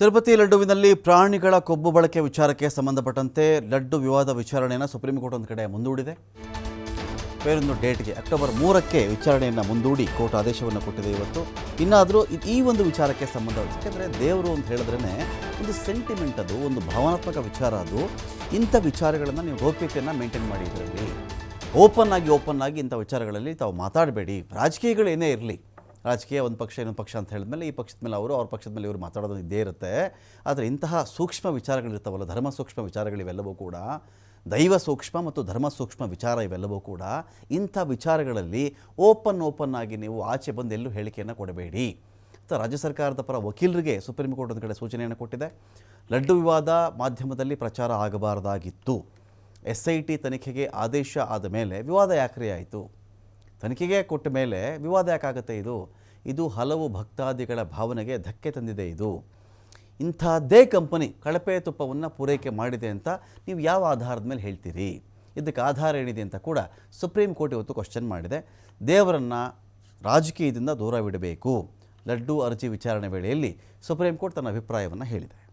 ತಿರುಪತಿ ಲಡ್ಡುವಿನಲ್ಲಿ ಪ್ರಾಣಿಗಳ ಕೊಬ್ಬು ಬಳಕೆ ವಿಚಾರಕ್ಕೆ ಸಂಬಂಧಪಟ್ಟಂತೆ ಲಡ್ಡು ವಿವಾದ ವಿಚಾರಣೆಯನ್ನು ಸುಪ್ರೀಂ ಕೋರ್ಟ್ ಒಂದು ಕಡೆ ಮುಂದೂಡಿದೆ. ಬೇರೊಂದು ಡೇಟ್ಗೆ ಅಕ್ಟೋಬರ್ ಮೂರಕ್ಕೆ ವಿಚಾರಣೆಯನ್ನು ಮುಂದೂಡಿ ಕೋರ್ಟ್ ಆದೇಶವನ್ನು ಕೊಟ್ಟಿದೆ ಇವತ್ತು. ಇನ್ನಾದರೂ ಈ ಒಂದು ವಿಚಾರಕ್ಕೆ ಸಂಬಂಧ ಯಾಕೆಂದರೆ ದೇವರು ಅಂತ ಹೇಳಿದ್ರೇ ಒಂದು ಸೆಂಟಿಮೆಂಟ್ ಅದು, ಒಂದು ಭಾವನಾತ್ಮಕ ವಿಚಾರ ಅದು. ಇಂಥ ವಿಚಾರಗಳನ್ನು ನೀವು ಗೌಪ್ಯತೆಯನ್ನು ಮೇಂಟೈನ್ ಮಾಡಿ ಇದರಲ್ಲಿ. ಓಪನ್ ಆಗಿ ಓಪನ್ ಆಗಿ ಇಂಥ ವಿಚಾರಗಳಲ್ಲಿ ತಾವು ಮಾತಾಡಬೇಡಿ. ರಾಜಕೀಯಗಳು ಏನೇ ಇರಲಿ. ರಾಜಕೀಯ ಒಂದು ಪಕ್ಷ ಇನ್ನೊಂದು ಪಕ್ಷ ಅಂತ ಹೇಳಿದ್ಮೇಲೆ ಈ ಪಕ್ಷದ ಮೇಲೆ ಅವರು, ಅವ್ರ ಪಕ್ಷದ ಮೇಲೆ ಇವರು ಮಾತಾಡೋದು ಇದ್ದೇ ಇರುತ್ತೆ. ಆದರೆ ಇಂತಹ ಸೂಕ್ಷ್ಮ ವಿಚಾರಗಳಿರ್ತಾವಲ್ಲ ಧರ್ಮ ಸೂಕ್ಷ್ಮ ವಿಚಾರಗಳಿವೆಲ್ಲವೂ ಕೂಡ, ದೈವ ಸೂಕ್ಷ್ಮ ಮತ್ತು ಧರ್ಮ ಸೂಕ್ಷ್ಮ ವಿಚಾರ ಇವೆಲ್ಲವೂ ಕೂಡ ಇಂಥ ವಿಚಾರಗಳಲ್ಲಿ ಓಪನ್ ಓಪನ್ ಆಗಿ ನೀವು ಆಚೆ ಬಂದು ಎಲ್ಲೂ ಹೇಳಿಕೆಯನ್ನು ಕೊಡಬೇಡಿ. ರಾಜ್ಯ ಸರ್ಕಾರದ ಪರ ವಕೀಲರಿಗೆ ಸುಪ್ರೀಂ ಕೋರ್ಟ್ ಒಂದು ಕಡೆ ಸೂಚನೆಯನ್ನು ಕೊಟ್ಟಿದೆ. ಲಡ್ಡು ವಿವಾದ ಮಾಧ್ಯಮದಲ್ಲಿ ಪ್ರಚಾರ ಆಗಬಾರದಾಗಿತ್ತು. ಎಸ್ ಐ ಟಿ ತನಿಖೆಗೆ ಆದೇಶ ಆದ ಮೇಲೆ ವಿವಾದ ಯಾಕ್ರಿ ಆಯಿತು? ತನಿಖೆಗೆ ಕೊಟ್ಟ ಮೇಲೆ ವಿವಾದ ಯಾಕಾಗುತ್ತೆ ಇದು? ಇದು ಹಲವು ಭಕ್ತಾದಿಗಳ ಭಾವನೆಗೆ ಧಕ್ಕೆ ತಂದಿದೆ ಇದು. ಇಂಥದ್ದೇ ಕಂಪನಿ ಕಳಪೆ ತುಪ್ಪವನ್ನು ಪೂರೈಕೆ ಮಾಡಿದೆ ಅಂತ ನೀವು ಯಾವ ಆಧಾರದ ಮೇಲೆ ಹೇಳ್ತೀರಿ? ಇದಕ್ಕೆ ಆಧಾರ ಏನಿದೆ ಅಂತ ಕೂಡ ಸುಪ್ರೀಂ ಕೋರ್ಟ್ ಇವತ್ತು ಕ್ವಶನ್ ಮಾಡಿದೆ. ದೇವರನ್ನು ರಾಜಕೀಯದಿಂದ ದೂರವಿಡಬೇಕು ಲಡ್ಡು ಅರ್ಜಿ ವಿಚಾರಣೆ ವೇಳೆಯಲ್ಲಿ ಸುಪ್ರೀಂ ಕೋರ್ಟ್ ತನ್ನ ಅಭಿಪ್ರಾಯವನ್ನು ಹೇಳಿದೆ.